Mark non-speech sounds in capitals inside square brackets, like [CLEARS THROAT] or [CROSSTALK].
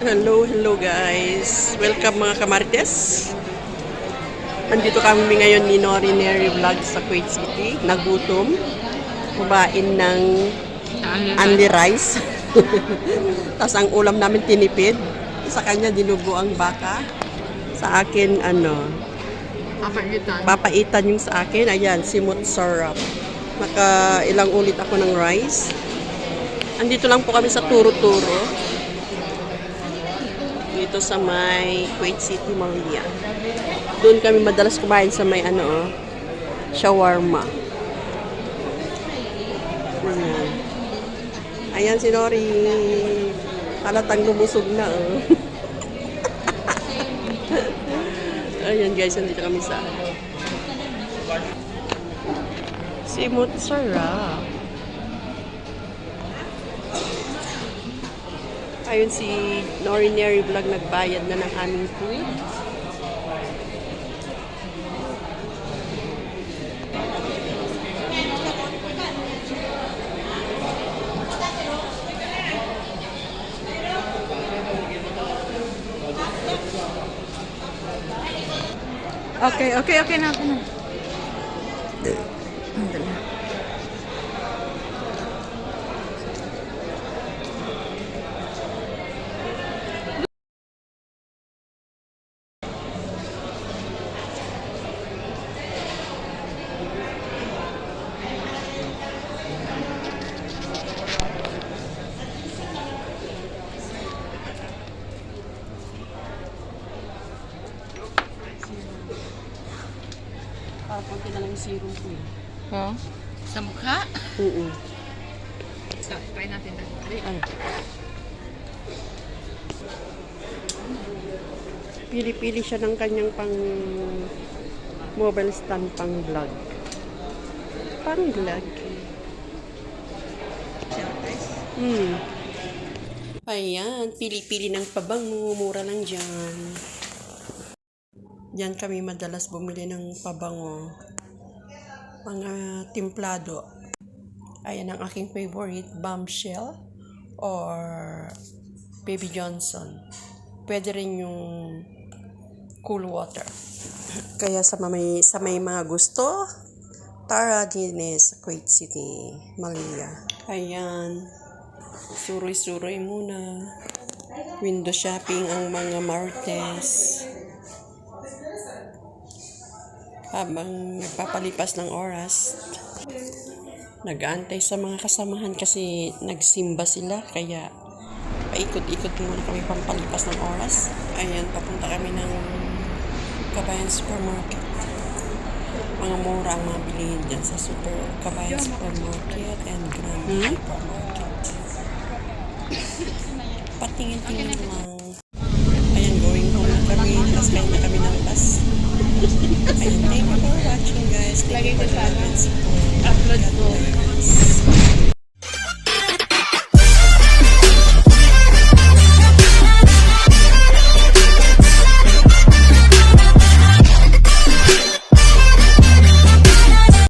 Hello, hello guys. Welcome mga kamarites. Nandito kami ngayon ni Nori Neri Vlog sa Kuwait City. Nagutom. Kumain ng only rice. [LAUGHS] Tapos ang ulam namin tinipid. Sa kanya dinugo ang baka. Sa akin, ano, Papagitan. papaitan yung sa akin. Ayan, simot syrup. Naka ilang ulit ako ng rice. Andito lang po kami sa Turo-Turo. Dito sa may Kuwait City, Malia. Doon kami madalas kumain sa may ano, oh, shawarma. Ayan. Ayan si Nori. Halatang lumusog na, oh. [LAUGHS] Ayan guys, nandito kami sa Simot sarap. Ayun si Norinary Vlog nagbayad na ng aming food. Okay, okay, okay na ako na. Para konti na lang yung serum ko eh. Oh? Sa mukha? Oo. So, try natin. Dali. Ano? Pili-pili siya ng kanyang pang mobile stand pang vlog. Pang vlog. Hmm. Ayan, pili-pili ng pabang mumura lang dyan. Diyan kami madalas bumili ng pabango. Mga timplado. Ayan ang aking favorite, bombshell or baby johnson. Pwede rin yung cool water. [CLEARS THROAT] Kaya sa may, sa may mga gusto, tara din eh sa Kuwait City, Malia. Ayan, suroy-suroy muna. Window shopping ang mga Martes. Habang nagpapalipas ng oras, nag-aantay sa mga kasamahan kasi nagsimba sila kaya paikot-ikot muna kami pampalipas ng oras. Ayan, papunta kami ng Kabayan Supermarket. Mga mura ang mga bilihin dyan sa Super Kabayan Supermarket and Grand Supermarket. Patingin-tingin lang. Ayan, going home na kami. Nakasakay na kami ng bus. For the support. Upload ko.